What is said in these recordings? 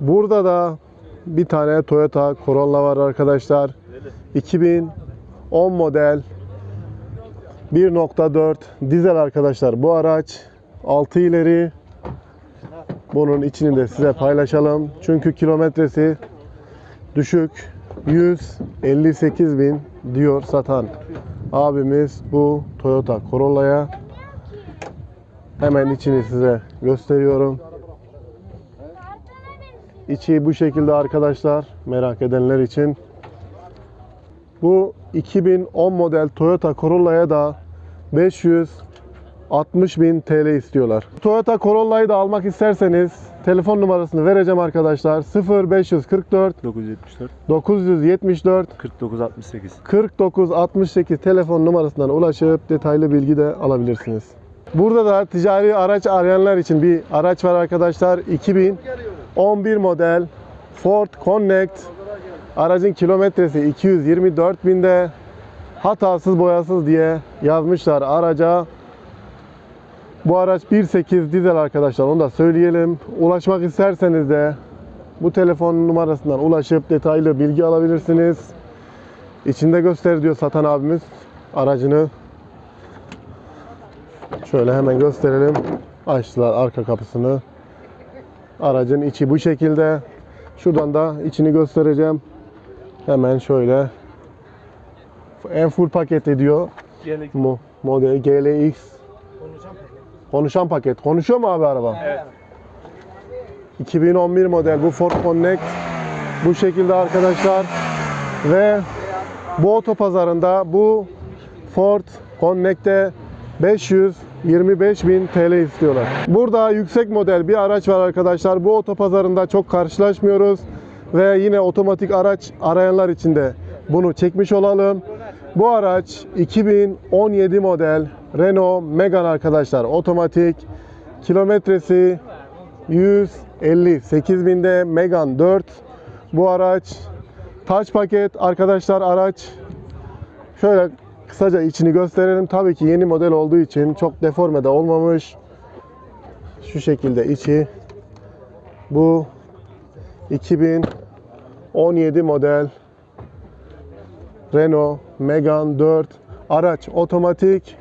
Burada da bir tane Toyota Corolla var arkadaşlar. 2010 model 1.4 dizel arkadaşlar. Bu araç 6 ileri. Bunun içini de size paylaşalım. Çünkü kilometresi düşük. 158 bin diyor satan abimiz bu Toyota Corolla'ya. Hemen içini size gösteriyorum. İçi bu şekilde arkadaşlar merak edenler için. Bu 2010 model Toyota Corolla'ya da 560 bin TL istiyorlar. Toyota Corolla'yı da almak isterseniz telefon numarasını vereceğim arkadaşlar. 0544 974 974 49 68. 4968 telefon numarasından ulaşıp detaylı bilgi de alabilirsiniz. Burada da ticari araç arayanlar için bir araç var arkadaşlar. 2011 model Ford Connect. Aracın kilometresi 224 binde. Hatasız boyasız diye yazmışlar araca. Bu araç 1.8 dizel arkadaşlar onu da söyleyelim. Ulaşmak isterseniz de bu telefon numarasından ulaşıp detaylı bilgi alabilirsiniz. İçinde göster diyor satan abimiz aracını. Şöyle hemen gösterelim. Açtılar arka kapısını. Aracın içi bu şekilde. Şuradan da içini göstereceğim. Hemen şöyle. En full paket ediyor. GLX. Mo model GLX. Konuşan paket. Konuşan paket. Konuşuyor mu abi araba? Evet. 2011 model bu Ford Connect. Bu şekilde arkadaşlar. Ve bu oto pazarında bu Ford Connect'te 500 25.000 TL istiyorlar. Burada yüksek model bir araç var arkadaşlar. Bu otopazarında çok karşılaşmıyoruz. Ve yine otomatik araç arayanlar için de bunu çekmiş olalım. Bu araç 2017 model Renault Megane arkadaşlar. Otomatik. Kilometresi 158 binde Megane 4. Bu araç taç paket arkadaşlar araç. Şöyle kısaca içini gösterelim. Tabii ki yeni model olduğu için çok deforme de olmamış. Şu şekilde içi. Bu 2017 model Renault Megane 4 araç otomatik.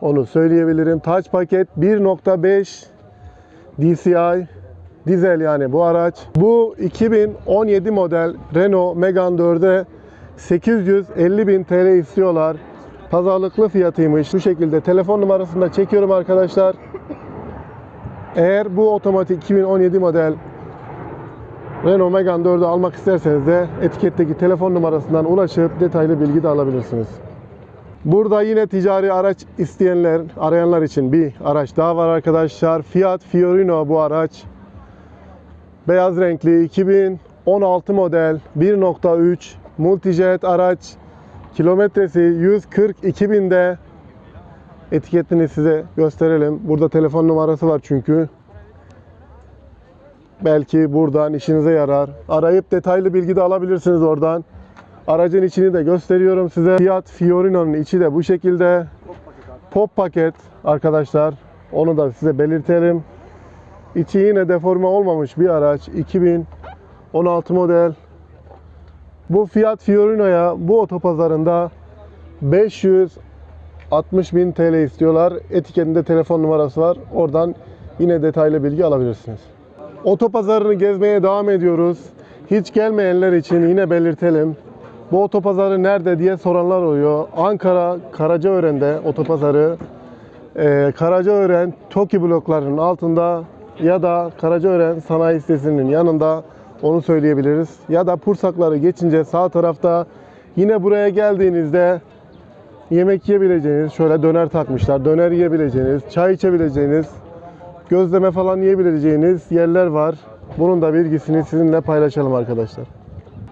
Onu söyleyebilirim. Taç paket 1.5 DCI dizel yani bu araç. Bu 2017 model Renault Megane 4'e 850 bin TL istiyorlar. Pazarlıklı fiyatıymış. Bu şekilde telefon numarasını da çekiyorum arkadaşlar. Eğer bu otomatik 2017 model Renault Megane 4'ü almak isterseniz de etiketteki telefon numarasından ulaşıp detaylı bilgi de alabilirsiniz. Burada yine ticari araç isteyenler, arayanlar için bir araç daha var arkadaşlar. Fiat Fiorino bu araç. Beyaz renkli 2016 model 1.3 Multijet araç. Kilometresi 142 binde. Etiketini size gösterelim. Burada telefon numarası var çünkü. Belki buradan işinize yarar. Arayıp detaylı bilgi de alabilirsiniz oradan. Aracın içini de gösteriyorum size. Fiat Fiorino'nun içi de bu şekilde. Pop paket arkadaşlar. Onu da size belirtelim. İçi yine deforme olmamış bir araç. 2016 model. Bu Fiat Fiorino'ya bu otopazarında 560 bin TL istiyorlar. Etiketinde telefon numarası var. Oradan yine detaylı bilgi alabilirsiniz. Otopazarını gezmeye devam ediyoruz. Hiç gelmeyenler için yine belirtelim. Bu otopazarı nerede diye soranlar oluyor. Ankara Karacaören'de otopazarı. Ee, Karacaören TOKİ bloklarının altında ya da Karacaören sanayi sitesinin yanında onu söyleyebiliriz. Ya da Pursakları geçince sağ tarafta yine buraya geldiğinizde yemek yiyebileceğiniz, şöyle döner takmışlar, döner yiyebileceğiniz, çay içebileceğiniz, gözleme falan yiyebileceğiniz yerler var. Bunun da bilgisini sizinle paylaşalım arkadaşlar.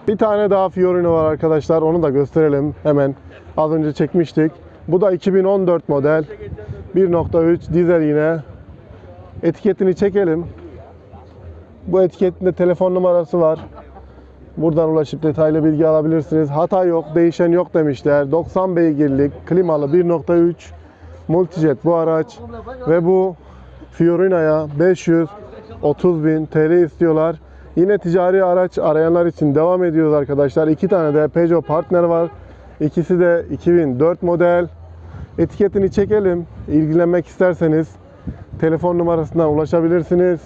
Bir tane daha Fiorino var arkadaşlar. Onu da gösterelim. Hemen az önce çekmiştik. Bu da 2014 model. 1.3 dizel yine. Etiketini çekelim. Bu etiketinde telefon numarası var. Buradan ulaşıp detaylı bilgi alabilirsiniz. Hata yok, değişen yok demişler. 90 beygirlik, klimalı 1.3 Multijet bu araç. Ve bu Fiorino'ya 30 bin TL istiyorlar. Yine ticari araç arayanlar için devam ediyoruz arkadaşlar. İki tane de Peugeot Partner var. İkisi de 2004 model. Etiketini çekelim. İlgilenmek isterseniz telefon numarasından ulaşabilirsiniz.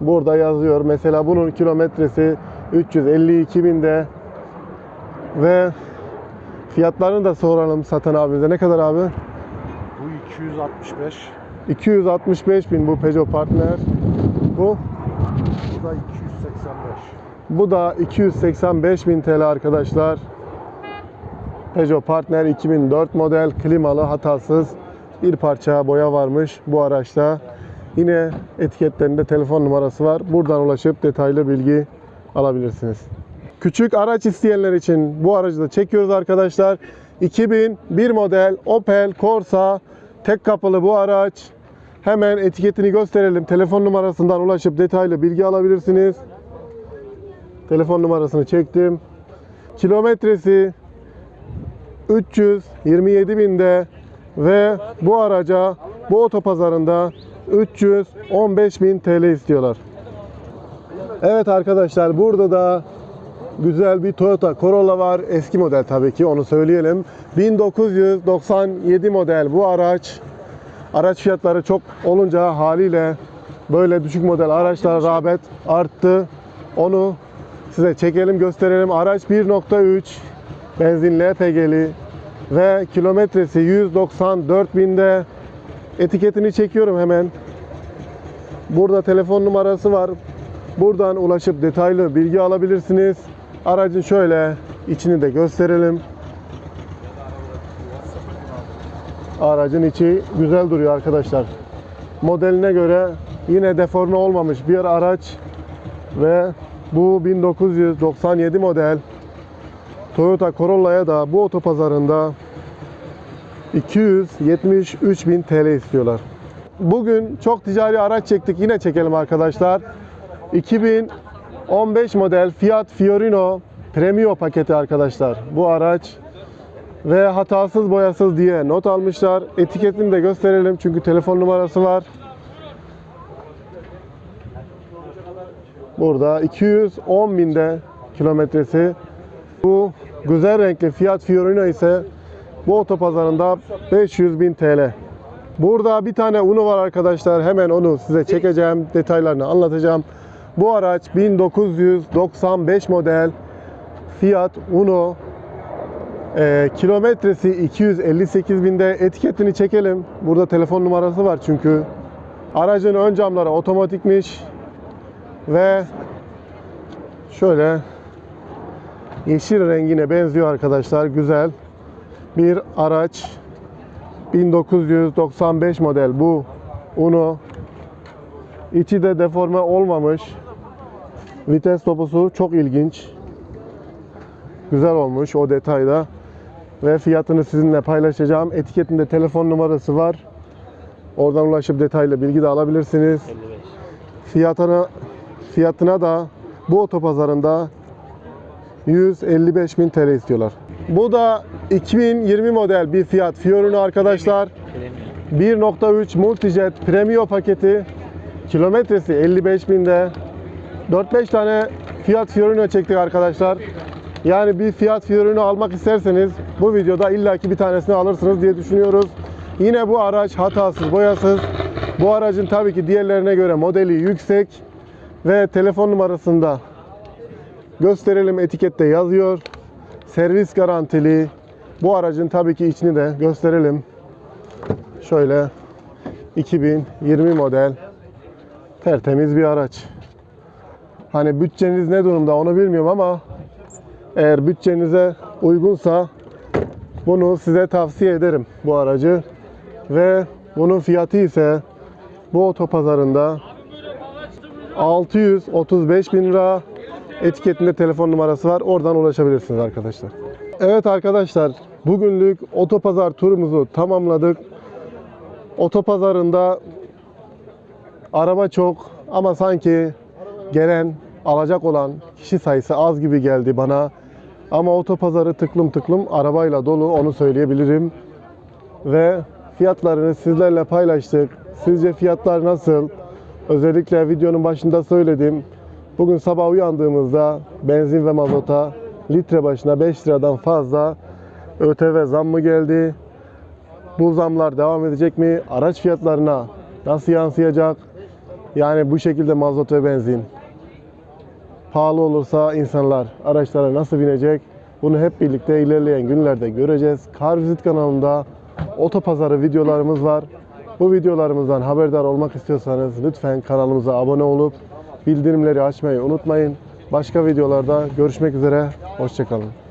Burada yazıyor. Mesela bunun kilometresi 352 binde ve fiyatlarını da soralım satan abimize. Ne kadar abi? Bu 265. 265 bin bu Peugeot Partner. Bu Bu da 285. bu da 285 bin TL arkadaşlar. Peugeot Partner 2004 model klimalı hatasız bir parça boya varmış bu araçta. Yine etiketlerinde telefon numarası var. Buradan ulaşıp detaylı bilgi alabilirsiniz. Küçük araç isteyenler için bu aracı da çekiyoruz arkadaşlar. 2001 model Opel Corsa tek kapılı bu araç. Hemen etiketini gösterelim. Telefon numarasından ulaşıp detaylı bilgi alabilirsiniz. Telefon numarasını çektim. Kilometresi 327 binde ve bu araca bu otopazarında 315 bin TL istiyorlar. Evet arkadaşlar burada da güzel bir Toyota Corolla var. Eski model tabii ki onu söyleyelim. 1997 model bu araç. Araç fiyatları çok olunca haliyle böyle düşük model araçlara rağbet arttı. Onu size çekelim gösterelim. Araç 1.3 benzinli LPG'li ve kilometresi 194 binde. Etiketini çekiyorum hemen. Burada telefon numarası var. Buradan ulaşıp detaylı bilgi alabilirsiniz. Aracın şöyle içini de gösterelim. Aracın içi güzel duruyor arkadaşlar. Modeline göre yine deforme olmamış bir araç ve bu 1997 model Toyota Corolla'ya da bu otopazarında 273 bin TL istiyorlar. Bugün çok ticari araç çektik. Yine çekelim arkadaşlar. 2015 model Fiat Fiorino Premio paketi arkadaşlar. Bu araç ve hatasız boyasız diye not almışlar. Etiketini de gösterelim çünkü telefon numarası var. Burada 210 binde kilometresi. Bu güzel renkli Fiat Fiorino ise bu otopazarında 500 bin TL. Burada bir tane Uno var arkadaşlar. Hemen onu size çekeceğim. Detaylarını anlatacağım. Bu araç 1995 model Fiat Uno. Ee, kilometresi 258 binde. Etiketini çekelim. Burada telefon numarası var çünkü. Aracın ön camları otomatikmiş. Ve şöyle yeşil rengine benziyor arkadaşlar. Güzel bir araç. 1995 model bu Uno. İçi de deforme olmamış. Vites topusu çok ilginç. Güzel olmuş o detayda. Ve fiyatını sizinle paylaşacağım. Etiketinde telefon numarası var. Oradan ulaşıp detaylı bilgi de alabilirsiniz. Fiyatına fiyatına da bu otopazarında 155 bin TL istiyorlar. Bu da 2020 model bir Fiat Fiorino arkadaşlar. 1.3 Multijet Premio paketi. Kilometresi 55 binde. 4-5 tane Fiat Fiorino çektik arkadaşlar. Yani bir Fiat Fiorino almak isterseniz bu videoda illaki bir tanesini alırsınız diye düşünüyoruz. Yine bu araç hatasız, boyasız. Bu aracın tabii ki diğerlerine göre modeli yüksek ve telefon numarasında gösterelim etikette yazıyor. Servis garantili. Bu aracın tabii ki içini de gösterelim. Şöyle 2020 model tertemiz bir araç. Hani bütçeniz ne durumda onu bilmiyorum ama eğer bütçenize uygunsa bunu size tavsiye ederim bu aracı. Ve bunun fiyatı ise bu otopazarında 635 bin lira etiketinde telefon numarası var. Oradan ulaşabilirsiniz arkadaşlar. Evet arkadaşlar bugünlük otopazar turumuzu tamamladık. Otopazarında araba çok ama sanki gelen alacak olan kişi sayısı az gibi geldi bana. Ama otopazarı tıklım tıklım arabayla dolu onu söyleyebilirim. Ve fiyatlarını sizlerle paylaştık. Sizce fiyatlar nasıl? Özellikle videonun başında söyledim. Bugün sabah uyandığımızda benzin ve mazota litre başına 5 liradan fazla ÖTV zammı geldi. Bu zamlar devam edecek mi? Araç fiyatlarına nasıl yansıyacak? Yani bu şekilde mazot ve benzin pahalı olursa insanlar araçlara nasıl binecek? Bunu hep birlikte ilerleyen günlerde göreceğiz. Car Visit kanalında otopazarı videolarımız var. Bu videolarımızdan haberdar olmak istiyorsanız lütfen kanalımıza abone olup bildirimleri açmayı unutmayın. Başka videolarda görüşmek üzere. Hoşçakalın.